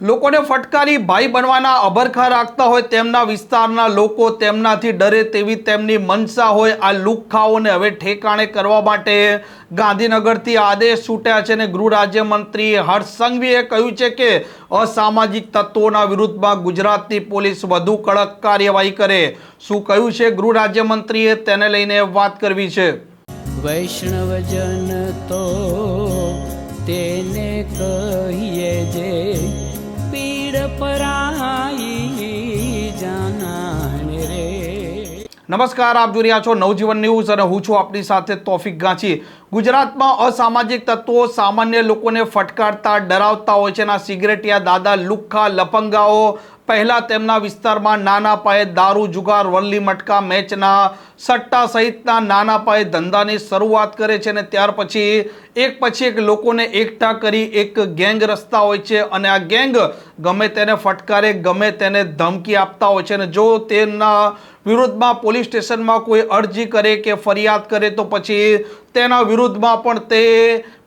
લોકોને ફટકારી ભાઈ બનવાના અભરખા રાખતા હોય તેમના વિસ્તારના લોકો તેમનાથી ડરે તેવી તેમની મનસા હોય આ લુખ્ખાઓને હવે ઠેકાણે કરવા માટે ગાંધીનગરથી આદેશ છૂટ્યા છે અને ગૃહ રાજ્યમંત્રી હર્ષ સંઘવીએ કહ્યું છે કે અસામાજિક તત્વોના વિરુદ્ધમાં ગુજરાતની પોલીસ વધુ કડક કાર્યવાહી કરે. શું કહ્યું છે ગૃહ રાજ્યમંત્રીએ તેને લઈને વાત કરવી છે? વૈષ્ણવજન તો તેને કહીએ જે નમસ્કાર, આપ જોઈ રહ્યા છો નવજીવન ન્યૂઝ અને હું છું આપની સાથે તોફિક ગાંચી. ગુજરાતમાં અસામાજિક તત્વો સામાન્ય લોકોને ફટકારતા, ડરાવતા હોય છે. અને સિગરેટિયા, દાદા લુખ્ખા લફંગાઓ પહેલા તેમના વિસ્તારમાં નાના પાયે દારૂ, જુગાર, વલ્લી, મટકા મેચના સટ્ટા સહિતના નાના પાયે ધંધાની શરૂઆત કરે છે અને ત્યાર પછી એક પછી એક લોકોને એકઠા કરી એક ગેંગ રચતા હોય છે અને આ ગેંગ ગમે તેને ફટકારે, ગમે તેને ધમકી આપતા હોય છે અને જો તેના વિરુદ્ધમાં પોલીસ સ્ટેશનમાં કોઈ અરજી કરે કે ફરિયાદ કરે તો પછી તેના વિરુદ્ધમાં પણ તે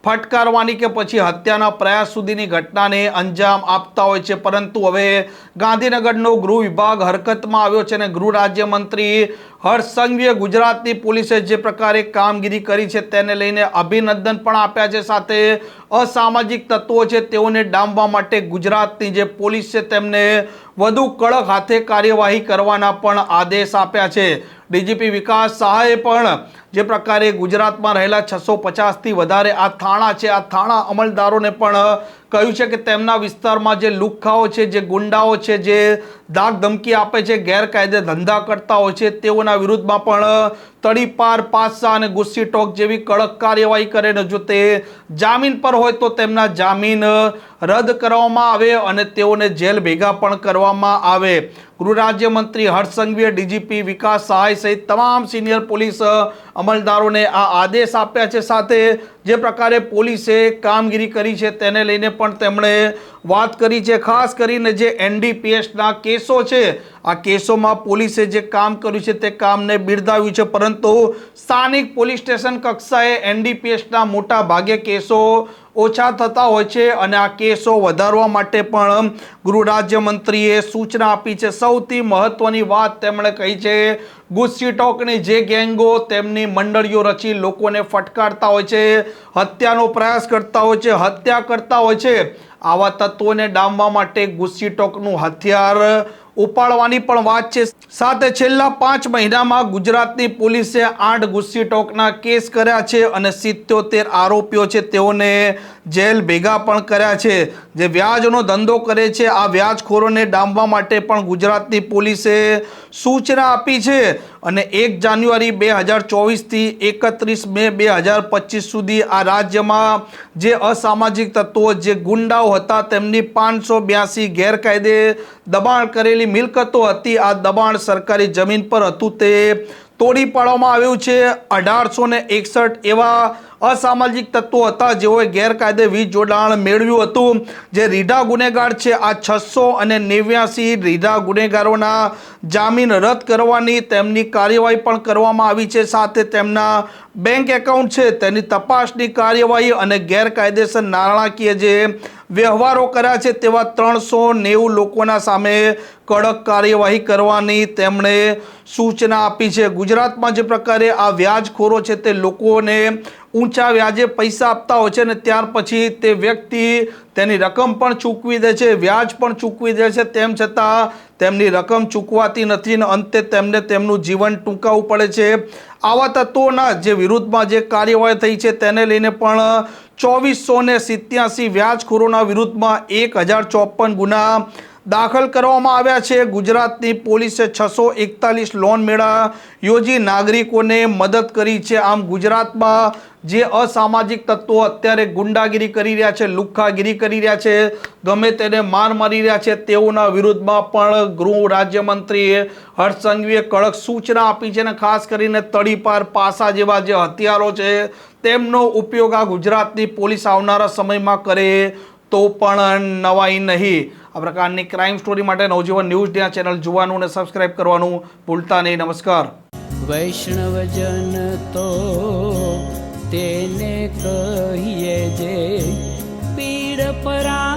ફટકારવાની કે પછી હત્યાના પ્રયાસ સુધીની ઘટનાને અંજામ આપતા હોય છે. પરંતુ હવે ગાંધીનગરનો ગૃહ વિભાગ હરકતમાં આવ્યો છે અને ગૃહ રાજ્યમંત્રી હર્ષ સંઘવીએ ગુજરાતની પોલીસે જે પ્રકારે કામગીરી કરી છે તેને લઈને અભિનંદન પણ આપ્યા છે. સાથે અસામાજિક તત્વો છે, તેઓને ડામવા માટે ગુજરાતની જે પોલીસ છે, તેમને વધુ કડક હાથે કાર્યવાહી કરવાના પણ આદેશ આપ્યા છે. ડીજીપી વિકાસ સહાયે પણ જે પ્રકારે ગુજરાતમાં રહેલા છસો પચાસથી વધારે આ થાણા છે, આ થાણા અમલદારોને પણ કહ્યું છે કે તેમના વિસ્તારમાં જે લુખ્ખાઓ છે, જે ગુંડાઓ છે, જે ધાક ધમકી આપે છે, ગેરકાયદે ધંધા કરતા હોય છે, તેઓના વિરુદ્ધમાં પણ તડીપાર, પાસા અને ગુસ્સી ટોક જેવી કડક કાર્યવાહી કરે ને જો તે જામીન પર હોય તો તેમના જામીન રદ કરવામાં આવે અને તેઓને જેલ ભેગા પણ કરવામાં આવે. ગૃહ રાજ્યમંત્રી હર્ષ સંઘવીએ ડીજીપી વિકાસ સહાય સહિત તમામ સિનિયર પોલીસ અમલદારોને આ આદેશ આપ્યા છે સાથે જે પ્રકારે પોલીસે કામગીરી કરી છે તેને લઈને પણ તેમણે વાત કરી છે. ખાસ કરીને જે એનડીપીએસના કેસો છે, આ કેસોમાં પોલીસે જે કામ કર્યું છે તે કામને બિરદાવ્યું છે. પરંતુ સ્થાનિક પોલીસ સ્ટેશન કક્ષાએ એનડીપીએસના મોટા ભાગે કેસો ઓછા થતા હોય છે અને આ કેસો વધારવા માટે પણ ગૃહ રાજ્યમંત્રીએ સૂચના આપી છે. સૌથી મહત્વની વાત તેમણે કહી છે, ગુસ્સી ટોકની જે ગેંગો તેમની મંડળીઓ રચી લોકોને ફટકારતા હોય છે, હત્યાનો પ્રયાસ કરતા હોય છે, હત્યા કરતા હોય છે, આવા તત્વોને ડામવા માટે ગુસ્સી ટોકનું હથિયાર ઉપાડવાની પણ વાત છે. સાથે છેલ્લા પાંચ મહિનામાં ગુજરાતની પોલીસે આઠ ગુસ્સી ટોકના કેસ કર્યા છે અને સિત્યોતેર આરોપીઓ છે. તેઓને જેલ ભેગા પણ કર્યા છે. જે વ્યાજનો ધંધો કરે છે, આ વ્યાજખોરોને ડામવા માટે પણ ગુજરાતની પોલીસે સૂચના આપી છે. અને એક જાન્યુઆરી બે હજાર ચોવીસથી એકત્રીસ મે બે હજાર પચીસ સુધી આ રાજ્યમાં જે અસામાજિક તત્વો, જે ગુંડાઓ હતા, તેમની પાંચસો બ્યાસી ગેરકાયદે દબાણ કરેલી મિલકતો હતી. આ દબાણ સરકારી જમીન પર હતું તે તોડી પાડવામાં આવ્યું છે. અઢારસો ને એકસઠ એવા અસામાજિક તત્વો હતા જેઓએ ગેરકાયદે વીજ જોડાણ મેળવ્યું હતું. જે રીઢા ગુનેગાર છે. આ છસો અને નેવ્યાસી રીઢા ગુનેગારોના જામીન રદ કરવાની તેમની કાર્યવાહી પણ કરવામાં આવી છે. સાથે તેમના બેંક એકાઉન્ટ છે. તેની તપાસની કાર્યવાહી અને ગેરકાયદેસર નાણાકીય જે વ્યવહારો કર્યા છે તેવા ત્રણસો નેવું લોકોના સામે કડક કાર્યવાહી કરવાની તેમણે સૂચના આપી છે. ગુજરાતમાં જે પ્રકારે આ વ્યાજખોરો છે તે લોકોને ઊંચા વ્યાજે પૈસા આપતા હોય છે અને ત્યાર પછી તે વ્યક્તિ તેની રકમ પણ ચૂકવી દે છે, વ્યાજ પણ ચૂકવી દે છે. તેમ છતાં તેમની રકમ ચૂકવાતી નથી અને અંતે તેમને તેમનું જીવન ટૂંકાવવું પડે છે. આવા તત્વોના જે વિરુદ્ધમાં જે કાર્યવાહી થઈ છે તેને લઈને પણ ચોવીસો ને સિત્યાસી વ્યાજખોરોના વિરુદ્ધમાં એક હજાર ચોપન ગુના દાખલ કરવામાં આવ્યા છે. ગુજરાતની પોલીસે છસો એકતાલીસ લોન મેળા યોજી નાગરિકોને મદદ કરી છે. આમ ગુજરાતમાં જે અસામાજિક તત્વો અત્યારે ગુંડાગીરી કરી રહ્યા છે, લુખ્ખાગીરી કરી રહ્યા છે, ગમે તેને માર મારી રહ્યા છે, તેઓના વિરુદ્ધમાં પણ ગૃહ રાજ્યમંત્રીએ હર્ષ કડક સૂચના આપી છે અને ખાસ કરીને તડીપાર પાસા જેવા જે હથિયારો છે, તેમનો ઉપયોગ આ ગુજરાતની પોલીસ આવનારા સમયમાં કરે તો પણ નવાઈ નહીં. આ પ્રકારની ક્રાઇમ સ્ટોરી માટે નવજીવન ન્યૂઝ ત્યાં ચેનલ જોવાનું અને સબસ્ક્રાઇબ કરવાનું ભૂલતા નહીં. નમસ્કાર. વૈષ્ણવજન તો તેને કહીએ જે પીડ પરાઈ